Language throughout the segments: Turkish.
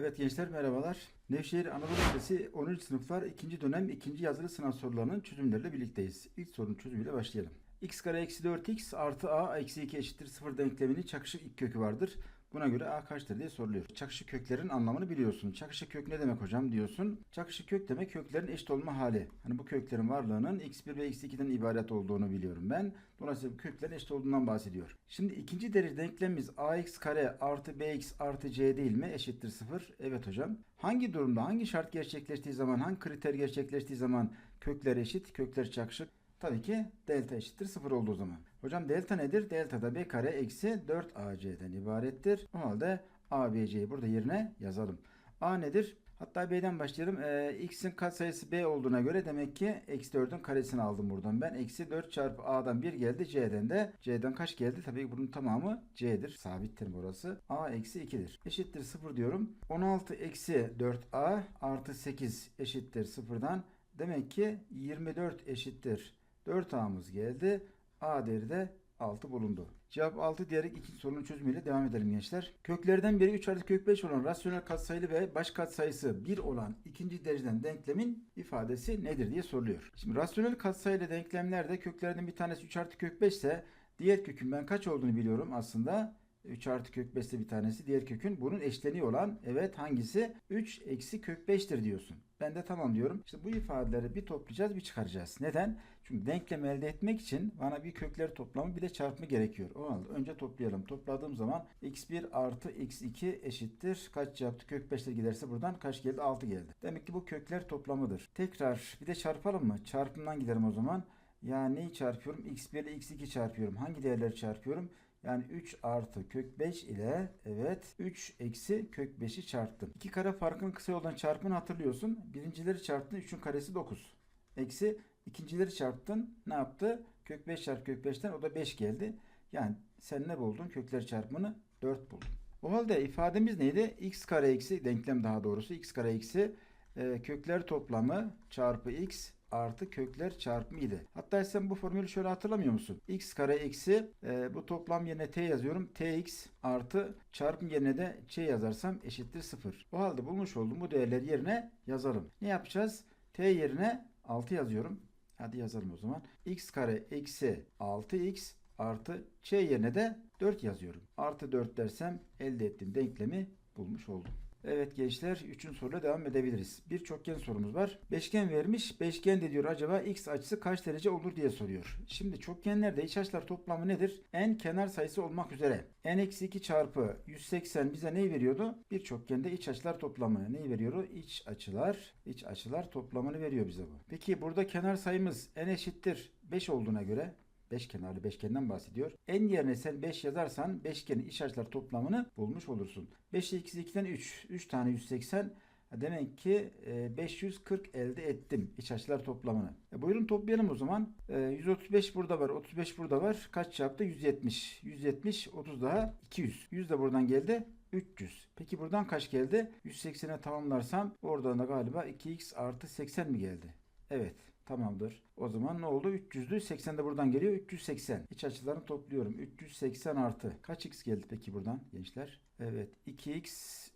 Evet gençler merhabalar. Nevşehir Anadolu Lisesi 10. sınıflar 2. dönem 2. yazılı sınav sorularının çözümleriyle birlikteyiz. İlk sorunun çözümüyle başlayalım. x kare eksi 4x artı a eksi 2 eşittir 0 denkleminin çakışık ilk kökü vardır. Buna göre a kaçtır diye soruluyor. Çakışık köklerin anlamını biliyorsun. Çakışık kök ne demek hocam diyorsun. Çakışık kök demek köklerin eşit olma hali. Hani bu köklerin varlığının x1 ve x2'den ibaret olduğunu biliyorum ben. Dolayısıyla köklerin eşit olduğundan bahsediyor. Şimdi ikinci derece denklemimiz ax kare artı bx artı c değil mi? Eşittir 0. Evet hocam. Hangi durumda hangi şart gerçekleştiği zaman hangi kriter gerçekleştiği zaman kökler eşit, kökler çakışık? Tabii ki delta eşittir 0 olduğu zaman. Hocam delta nedir? Delta da b kare eksi 4ac'den ibarettir. O halde a, b, c'yi burada yerine yazalım. a nedir? Hatta b'den başlayalım. Ee, x'in katsayısı b olduğuna göre demek ki eksi 4'ün karesini aldım buradan. Ben eksi 4 çarpı a'dan 1 geldi. c'den de c'den kaç geldi? Tabii ki bunun tamamı c'dir. Sabittir burası. a eksi 2'dir. Eşittir 0 diyorum. 16 eksi 4a artı 8 eşittir 0'dan. Demek ki 24 eşittir 4a'mız geldi. A değeri de 6 bulundu. Cevap 6 diyerek ikinci sorunun çözümüyle devam edelim gençler. Köklerden biri 3 artı kök 5 olan rasyonel katsayılı ve baş katsayısı 1 olan ikinci dereceden denklemin ifadesi nedir diye soruluyor. Şimdi rasyonel katsayılı denklemlerde köklerden bir tanesi 3 artı kök 5 ise diğer kökün ben kaç olduğunu biliyorum aslında. 3 artı kök 5 de bir tanesi. Diğer kökün bunun eşleniği olan evet hangisi? 3 eksi kök 5'tir diyorsun. Ben de tamam diyorum. İşte bu ifadeleri bir toplayacağız bir çıkaracağız. Neden? Çünkü denklem elde etmek için bana bir kökleri toplamı bir de çarpımı gerekiyor. O halde önce toplayalım. Topladığım zaman x1 artı x2 eşittir. Kaç yaptı? Kök 5'ler giderse buradan kaç geldi? 6 geldi. Demek ki bu kökler toplamıdır. Tekrar bir de çarpalım mı? Çarpımdan giderim o zaman. Yani neyi çarpıyorum? x1 ile x2 çarpıyorum. Hangi değerleri çarpıyorum? Yani 3 artı kök 5 ile evet 3 eksi kök 5'i çarptım. İki kare farkın kısa yoldan çarpını hatırlıyorsun. Birincileri çarptın 3'ün karesi 9. Eksi ikincileri çarptın ne yaptı? Kök 5 çarpı kök 5'ten o da 5 geldi. Yani sen ne buldun? Kökleri çarpımını 4 buldun. O halde ifademiz neydi? x kare eksi denklem daha doğrusu x kare eksi e, kökler toplamı çarpı x artı kökler çarpımı idi. Hatta sen bu formülü şöyle hatırlamıyor musun? x kare eksi e, bu toplam yerine t yazıyorum. tx artı çarpım yerine de ç yazarsam eşittir 0. O halde bulmuş olduğum bu değerleri yerine yazalım. Ne yapacağız? t yerine 6 yazıyorum. Hadi yazalım o zaman. x kare eksi 6x artı ç yerine de 4 yazıyorum. Artı 4 dersem elde ettiğim denklemi bulmuş oldum. Evet gençler 3. soruyla devam edebiliriz. Bir çokgen sorumuz var. Beşgen vermiş. Beşgen de diyor acaba x açısı kaç derece olur diye soruyor. Şimdi çokgenlerde iç açılar toplamı nedir? n kenar sayısı olmak üzere. n eksi 2 çarpı 180 bize neyi veriyordu? Bir çokgende iç açılar toplamı. Neyi veriyor? İç açılar. iç açılar toplamını veriyor bize bu. Peki burada kenar sayımız n eşittir 5 olduğuna göre 5 kenarlı beşgenden bahsediyor. En yerine sen 5 yazarsan beşgenin iç açılar toplamını bulmuş olursun. 5 ile 2'si 2'den 3. 3 tane 180. Demek ki e, 540 elde ettim iç açılar toplamını. E, buyurun toplayalım o zaman. E, 135 burada var, 35 burada var. Kaç yaptı? 170. 170, 30 daha 200. 100 de buradan geldi. 300. Peki buradan kaç geldi? 180'e tamamlarsam oradan da galiba 2x artı 80 mi geldi? Evet. Tamamdır. O zaman ne oldu? 300'lü 80 de buradan geliyor. 380. İç açılarını topluyorum. 380 artı. Kaç x geldi peki buradan gençler? Evet. 2x,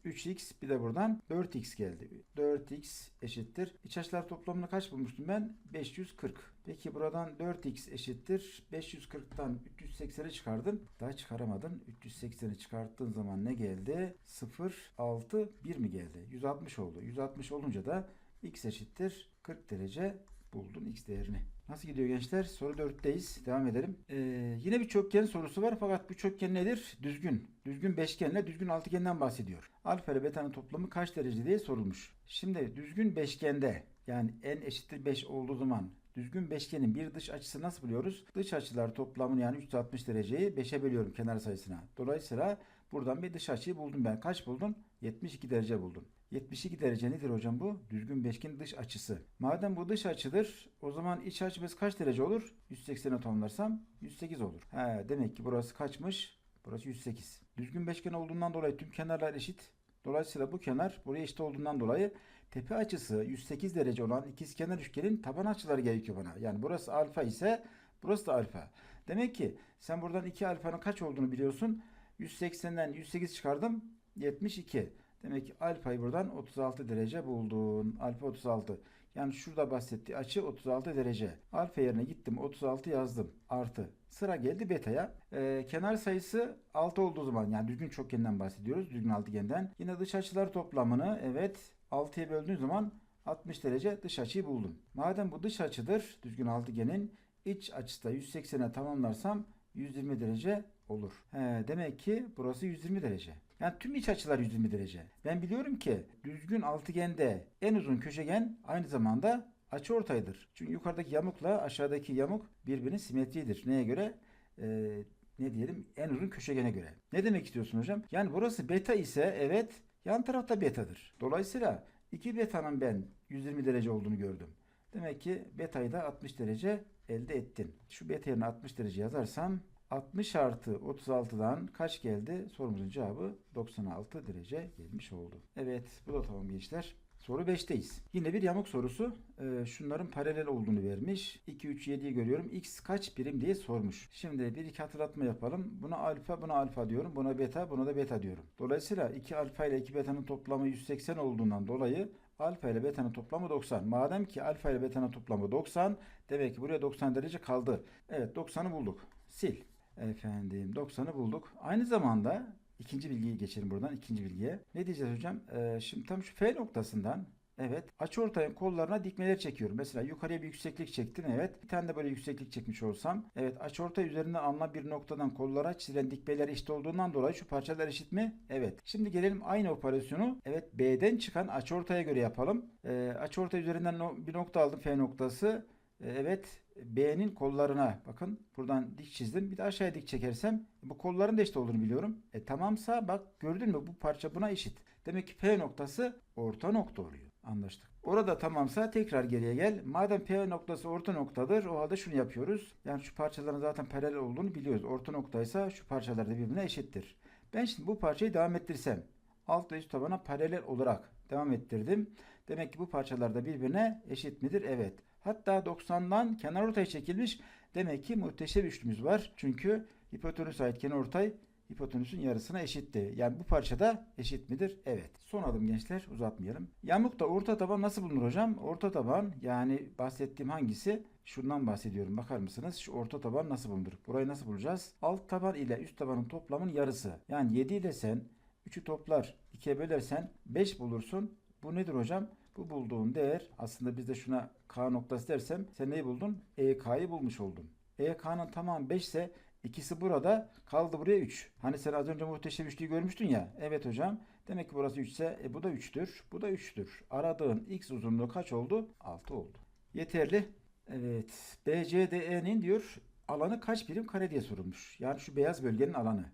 3x bir de buradan 4x geldi. 4x eşittir. İç açılar toplamını kaç bulmuştum ben? 540. Peki buradan 4x eşittir. 540'tan 380'i çıkardın. Daha çıkaramadın. 380'i çıkarttığın zaman ne geldi? 0, 6, 1 mi geldi? 160 oldu. 160 olunca da x eşittir 40 derece buldun x değerini. Nasıl gidiyor gençler? Soru 4'teyiz. Devam edelim. Ee, yine bir çokgen sorusu var fakat bu çokgen nedir? Düzgün. Düzgün beşgenle düzgün altıgenden bahsediyor. Alfa ile beta'nın toplamı kaç derece diye sorulmuş. Şimdi düzgün beşgende yani n eşittir 5 olduğu zaman düzgün beşgenin bir dış açısı nasıl buluyoruz? Dış açılar toplamını yani 360 dereceyi 5'e bölüyorum kenar sayısına. Dolayısıyla buradan bir dış açıyı buldum ben. Kaç buldun? 72 derece buldum. 72 derece nedir hocam bu? Düzgün beşgenin dış açısı. Madem bu dış açıdır o zaman iç açımız kaç derece olur? 180'e tamamlarsam 108 olur. He, demek ki burası kaçmış? Burası 108. Düzgün beşgen olduğundan dolayı tüm kenarlar eşit. Dolayısıyla bu kenar buraya eşit olduğundan dolayı tepe açısı 108 derece olan ikizkenar üçgenin taban açıları gerekiyor bana. Yani burası alfa ise burası da alfa. Demek ki sen buradan 2 alfanın kaç olduğunu biliyorsun. 180'den 108 çıkardım 72. Demek ki alfayı buradan 36 derece buldun. Alfa 36. Yani şurada bahsettiği açı 36 derece. Alfa yerine gittim 36 yazdım. Artı. Sıra geldi beta'ya. Ee, kenar sayısı 6 olduğu zaman yani düzgün çokgenden bahsediyoruz. Düzgün altıgenden. Yine dış açılar toplamını evet 6'ya böldüğün zaman 60 derece dış açıyı buldum. Madem bu dış açıdır düzgün altıgenin iç açısı da 180'e tamamlarsam 120 derece olur. He, demek ki burası 120 derece. Yani tüm iç açılar 120 derece. Ben biliyorum ki düzgün altıgende en uzun köşegen aynı zamanda açı ortaydır. Çünkü yukarıdaki yamukla aşağıdaki yamuk birbirinin simetridir. Neye göre? Ee, ne diyelim? En uzun köşegene göre. Ne demek istiyorsun hocam? Yani burası beta ise evet yan tarafta betadır. Dolayısıyla 2 betanın ben 120 derece olduğunu gördüm. Demek ki betayı da 60 derece elde ettin. Şu beta yerine 60 derece yazarsam 60 artı 36'dan kaç geldi? Sorumuzun cevabı 96 derece gelmiş oldu. Evet bu da tamam gençler. Soru 5'teyiz. Yine bir yamuk sorusu. Ee, şunların paralel olduğunu vermiş. 2, 3, 7'yi görüyorum. X kaç birim diye sormuş. Şimdi bir iki hatırlatma yapalım. Buna alfa, buna alfa diyorum. Buna beta, buna da beta diyorum. Dolayısıyla 2 alfa ile 2 beta'nın toplamı 180 olduğundan dolayı alfa ile beta'nın toplamı 90. Madem ki alfa ile beta'nın toplamı 90 demek ki buraya 90 derece kaldı. Evet 90'ı bulduk. Sil. Efendim 90'ı bulduk. Aynı zamanda ikinci bilgiyi geçelim buradan ikinci bilgiye. Ne diyeceğiz hocam? Ee, şimdi tam şu F noktasından Evet. Açıortayın kollarına dikmeler çekiyorum. Mesela yukarıya bir yükseklik çektim. Evet. Bir tane de böyle yükseklik çekmiş olsam. Evet. Açıortay üzerinden alınan bir noktadan kollara çizilen dikmeler eşit olduğundan dolayı şu parçalar eşit mi? Evet. Şimdi gelelim aynı operasyonu. Evet. B'den çıkan açıortaya göre yapalım. Ee, açıortay üzerinden no- bir nokta aldım. F noktası. Ee, evet. B'nin kollarına bakın buradan dik çizdim. Bir de aşağıya dik çekersem bu kolların da eşit olduğunu biliyorum. E tamamsa bak gördün mü bu parça buna eşit. Demek ki P noktası orta nokta oluyor. Anlaştık. Orada tamamsa tekrar geriye gel. Madem P noktası orta noktadır o halde şunu yapıyoruz. Yani şu parçaların zaten paralel olduğunu biliyoruz. Orta noktaysa şu parçalar da birbirine eşittir. Ben şimdi bu parçayı devam ettirsem alt ve üst tabana paralel olarak devam ettirdim. Demek ki bu parçalar da birbirine eşit midir? Evet. Hatta 90'dan kenar ortaya çekilmiş. Demek ki muhteşem üçlümüz var. Çünkü hipotenüs ait kenar ortay hipotenüsün yarısına eşitti. Yani bu parçada eşit midir? Evet. Son adım gençler uzatmayalım. Yamukta orta taban nasıl bulunur hocam? Orta taban yani bahsettiğim hangisi? Şundan bahsediyorum. Bakar mısınız? Şu orta taban nasıl bulunur? Burayı nasıl bulacağız? Alt taban ile üst tabanın toplamının yarısı. Yani 7 ile sen 3'ü toplar 2'ye bölersen 5 bulursun. Bu nedir hocam? Bu bulduğun değer aslında biz de şuna K noktası dersem sen neyi buldun? EK'yı bulmuş oldun. EK'nın tamamı 5 ise ikisi burada kaldı buraya 3. Hani sen az önce muhteşem üçlüyü görmüştün ya. Evet hocam. Demek ki burası 3 ise e, bu da 3'tür. Bu da 3'tür. Aradığın x uzunluğu kaç oldu? 6 oldu. Yeterli. Evet. BCDE'nin diyor alanı kaç birim kare diye sorulmuş. Yani şu beyaz bölgenin alanı.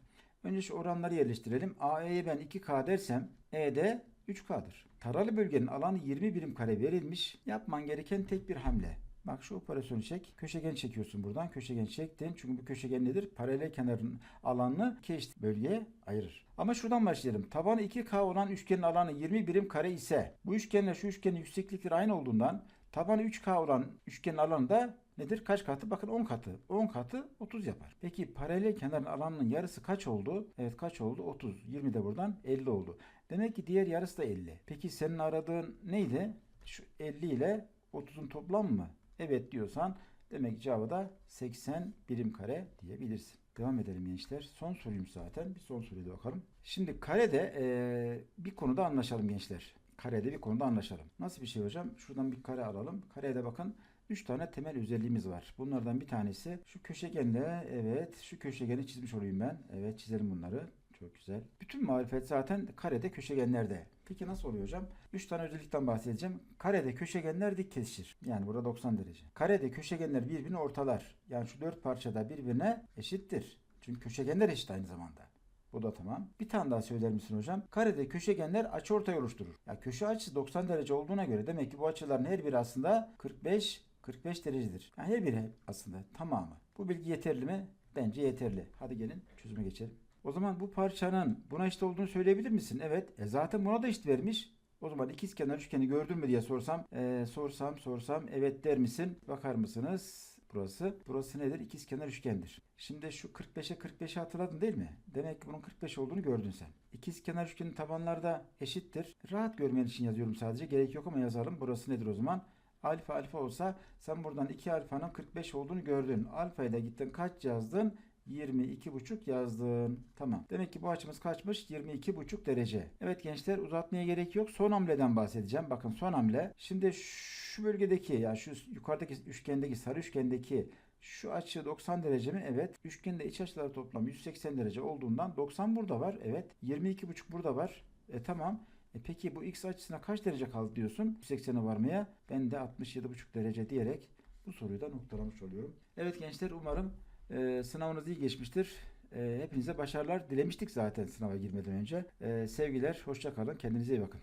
Önce şu oranları yerleştirelim. AE'ye ben 2K dersem E'de 3K'dır. Taralı bölgenin alanı 20 birim kare verilmiş. Yapman gereken tek bir hamle. Bak şu operasyonu çek. Köşegen çekiyorsun buradan. Köşegen çektin. Çünkü bu köşegen nedir? Paralel kenarın alanını eşit bölgeye ayırır. Ama şuradan başlayalım. Tabanı 2K olan üçgenin alanı 20 birim kare ise bu üçgenle şu üçgenin yükseklikleri aynı olduğundan tabanı 3K olan üçgenin alanı da nedir? Kaç katı? Bakın 10 katı. 10 katı 30 yapar. Peki paralel kenarın alanının yarısı kaç oldu? Evet kaç oldu? 30. 20 de buradan 50 oldu. Demek ki diğer yarısı da 50. Peki senin aradığın neydi? Şu 50 ile 30'un toplamı mı? Evet diyorsan demek ki cevabı da 80 birim kare diyebilirsin. Devam edelim gençler. Son soruymuş zaten. Bir son soruya da bakalım. Şimdi karede eee, bir konuda anlaşalım gençler. Karede bir konuda anlaşalım. Nasıl bir şey hocam? Şuradan bir kare alalım. Karede bakın 3 tane temel özelliğimiz var. Bunlardan bir tanesi şu köşegenle evet şu köşegeni çizmiş olayım ben. Evet çizelim bunları. Çok güzel. Bütün marifet zaten karede köşegenlerde. Peki nasıl oluyor hocam? 3 tane özellikten bahsedeceğim. Karede köşegenler dik kesişir. Yani burada 90 derece. Karede köşegenler birbirini ortalar. Yani şu dört parçada birbirine eşittir. Çünkü köşegenler eşit aynı zamanda. Bu da tamam. Bir tane daha söyler misin hocam? Karede köşegenler açıortay oluşturur. Ya köşe açısı 90 derece olduğuna göre demek ki bu açıların her biri aslında 45 45 derecedir. Yani her biri aslında tamamı. Bu bilgi yeterli mi? Bence yeterli. Hadi gelin çözüme geçelim. O zaman bu parçanın buna eşit olduğunu söyleyebilir misin? Evet. E zaten buna da eşit vermiş. O zaman ikizkenar üçgeni gördün mü diye sorsam, e, sorsam, sorsam evet der misin? Bakar mısınız? Burası. Burası nedir? İkizkenar üçgendir. Şimdi şu 45'e 45'i hatırladın değil mi? Demek ki bunun 45 olduğunu gördün sen. İkiz kenar üçgenin tabanlarda eşittir. Rahat görmen için yazıyorum sadece. Gerek yok ama yazalım. Burası nedir o zaman? Alfa alfa olsa sen buradan 2 alfanın 45 olduğunu gördün. Alfayı da gittin kaç yazdın? 22,5 yazdın. Tamam. Demek ki bu açımız kaçmış? 22,5 derece. Evet gençler uzatmaya gerek yok. Son hamleden bahsedeceğim. Bakın son hamle. Şimdi şu bölgedeki yani şu yukarıdaki üçgendeki sarı üçgendeki şu açı 90 derece mi? Evet. Üçgende iç açıları toplam 180 derece olduğundan 90 burada var. Evet. 22,5 burada var. E tamam. E peki bu x açısına kaç derece kaldı diyorsun? 180'e varmaya. Ben de 67,5 derece diyerek bu soruyu da noktalamış oluyorum. Evet gençler umarım e, sınavınız iyi geçmiştir. E, hepinize başarılar dilemiştik zaten sınava girmeden önce. E, sevgiler, hoşça kalın. Kendinize iyi bakın.